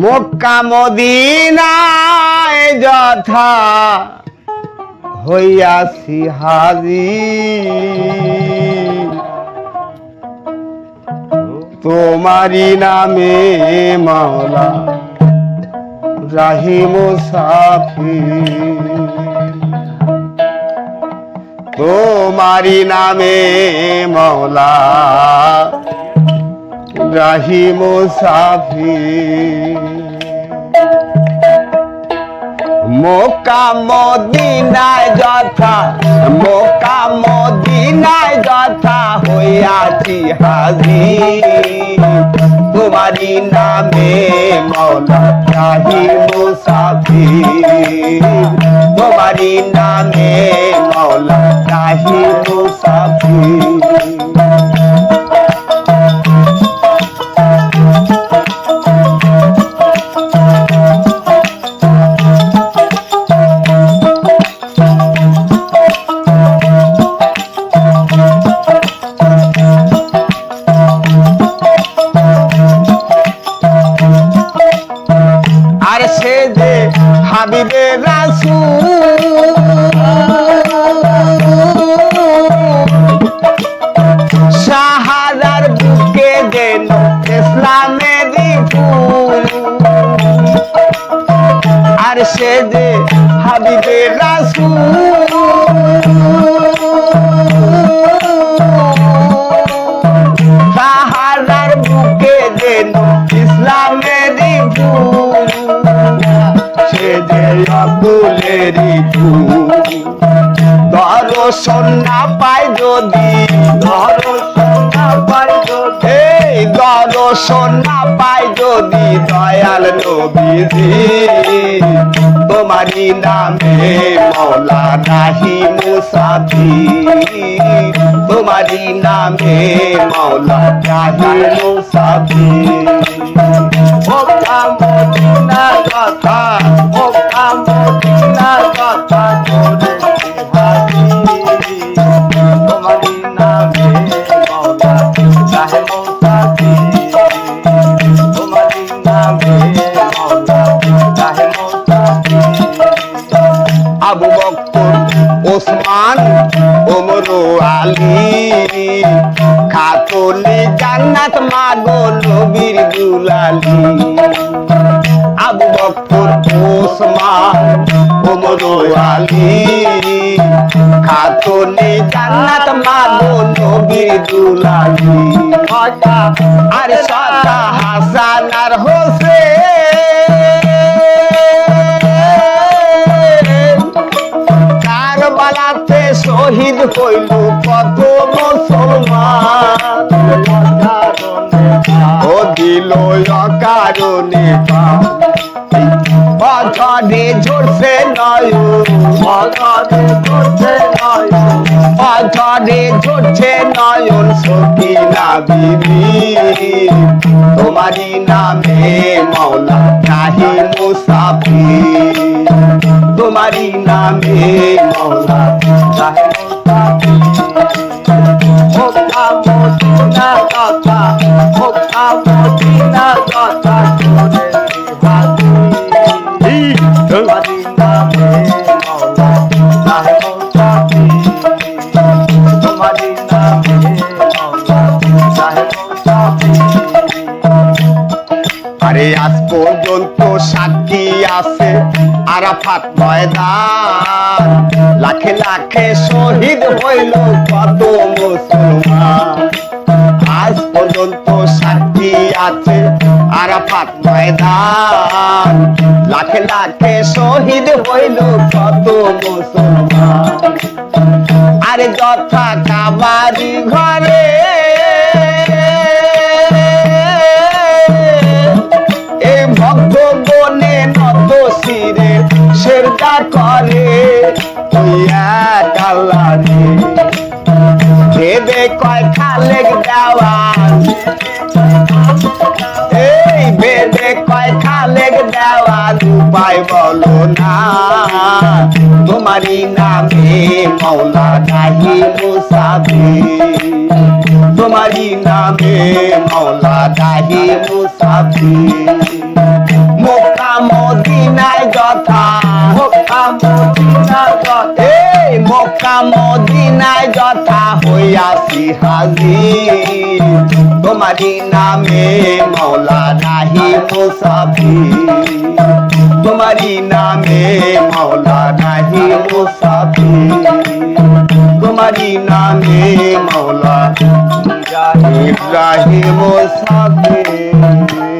মক্কা মদিনায় যথা হইয়াছি হাজি তোমারি নামে মাওলা রাহিম সাফি তোমারি নামে মাওলা রাহিম সাফি। মোকা মদিনায় যথা মোকা মদিনায় যথা হইয়াছি হাজি তোমারি নামে মৌলা রাহিম সাফি। তোমারি নামে মৌলা রাহিম সাফি। আর সে যে হাবিবে রাসু সাহারার বুকে দেন ইসলামের ফুল সে যে আব্দুলেরই ফুল পাই যদি দর্শন না পাই যদি। দর্শন না পাই যদি দয়াল নবীজি। তোমারি নামে মৌলা নাহি মুসাফি তোমারি নামে মৌলা নাহি মুসাফি আবু বকর ওসমান, ওমর আলী। খাতলি জান্নাত মাগো নবীর দুলালি। আবু বকর ওসমান, ওমর আলী। খাতলি জান্নাত মাগো নবীর দুলালি। আর সাতা হাসান আর হোসেন। হইল কত মুসলমান। ও দিল অকারণে অঝরে ঝরছে নয় অঝরে ঝরছে নয়ন সকিনা বিবি। তোমারি নামে মৌলা কাহি মুসাফি তোমারি নামে মৌলা আরে আজ পর্যন্ত সাক্ষী আছে আরাফাত ময়দান। লাখে লাখে শহীদ হইল কত মুসলমান। আজ পর্যন্ত সাক্ষী আছে আরাফাত ময়দান। লাখে লাখে শহীদ হইল কত মুসলমান। আরে যথা কাবারি ঘরে ভেবে কয় খালেক দেওয়ান। এই বেদে কয় খালেক দেওয়ান, উপায় বলো না। তোমারি নামে মৌলা নাহি মুসাফির। তোমারি নামে মৌলা নাহি মুসাফির। মক্কা মদিনায় যথা হইয়াছি হাজির। তোমারি নামে মৌলা নাহি মুসাফির। তোমারি নামে মৌলা নাহি মুসাফির। তোমারি নামে মৌলা ইব্রাহিম মুসাফির।